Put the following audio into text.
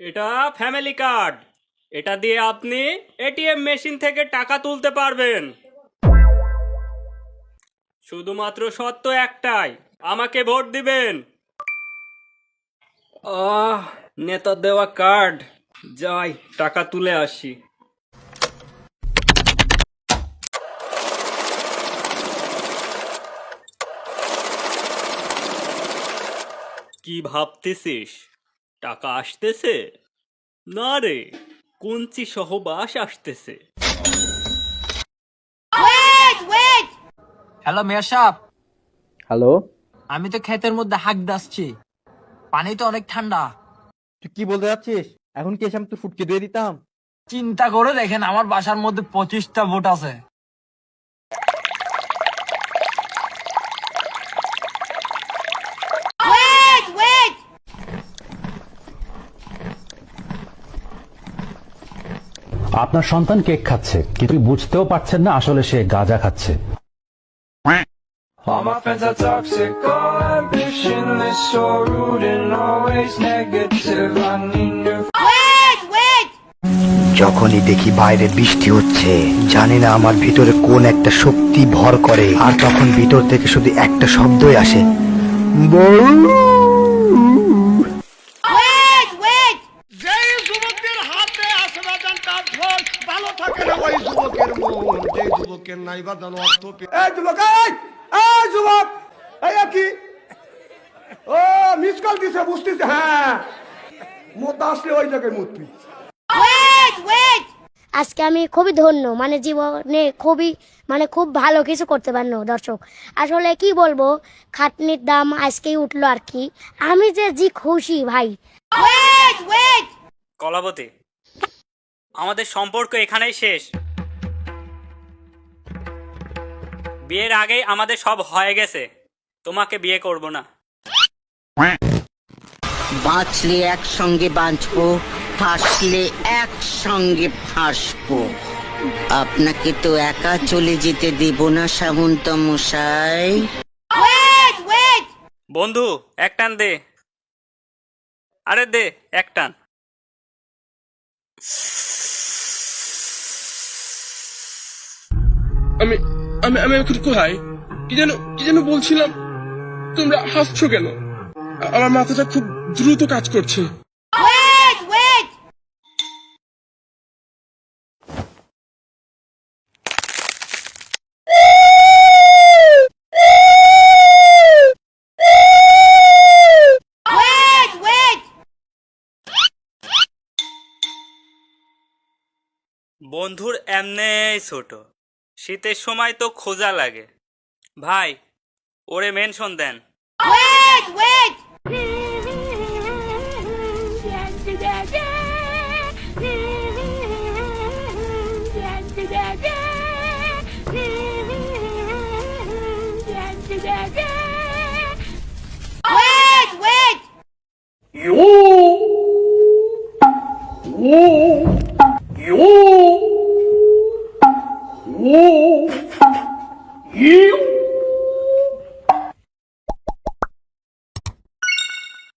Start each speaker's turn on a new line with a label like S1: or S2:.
S1: এটা family card এটা দিয়ে আপনি এটিএম মেশিন থেকে টাকা তুলতে পারবেন। শুধুমাত্র সত্য একটাই, আমাকে ভোট দিবেন। নেতা দেওয়া কার্ড যাই, টাকা তুলে আসি। কি ভাবতেছিস? টাকা আসতেছে? না রে কুঞ্চি সহবাস আসতেছে।
S2: হ্যালো মেয়র সাহেব
S3: হ্যালো
S2: আমি তো ক্ষেতের মধ্যে হাঁক দাসছি। পানি তো অনেক ঠান্ডা।
S3: তুই কি বলতে যাচ্ছিস? এখন কি এসে আমি তোর ফুটকে দিয়ে দিতাম?
S2: চিন্তা করে দেখেন আমার বাসার মধ্যে পঁচিশটা ভোট আছে।
S4: আপনার সন্তান কেক খাচ্ছে কিন্তু বুঝতেও পারছেন না আসলে সে গাঁজা খাচ্ছে।
S5: All my friends are toxic, all ambitionless, so rude and always negative. I need new
S6: যখনই দেখি বাইরে বৃষ্টি হচ্ছে জানি না আমার ভিতরে কোন একটা শক্তি ভর করে আর তখন ভিতর থেকে শুধু একটা শব্দই আসে। বউ
S7: যেই যুবকদের হাতে আসে ফল ভালো থাকে না। ওই যুবকের মন যেই যুবকের নাই বাজান অর্থ এই যুবক এই এই যুবক এই কি? ও মিস কল দিছে বুঝতেছে হ্যাঁ। মোতা আসলে ওই জায়গায় মুতবি
S8: আজকে আমি খুবই ধন্য মানে জীবনে খুবই মানে খুব ভালো কিছু করতে পারল দর্শক। আসলে কি বলব খাটনির দাম আজকেই উঠল আর কি। আমি যে জি খুশি ভাই।
S1: কলাবতী আমাদের সম্পর্ক এখানেই শেষ। বিয়ের আগেই আমাদের সব হয়ে গেছে। তোমাকে বিয়ে করব না।
S9: বাঁচলে একসঙ্গে বাঁচবো ফাঁসলে একসঙ্গে ফাঁসবো। আপনাকে তো একা চলে যেতে দেব না সামন্ত মশাই।
S1: বন্ধু এক টান দে। আরে দে এক টান।
S10: আমি আমি আমি এখন কোথায়? কি যেন কি যেন বলছিলাম। তোমরা হাসছো কেন? আমার মাথাটা খুব দ্রুত কাজ করছে।
S1: বন্ধুর এমনেই ছোট। শীতের সময় তো খোঁজা লাগে। ভাই ওরে মেনশন দেন।
S10: You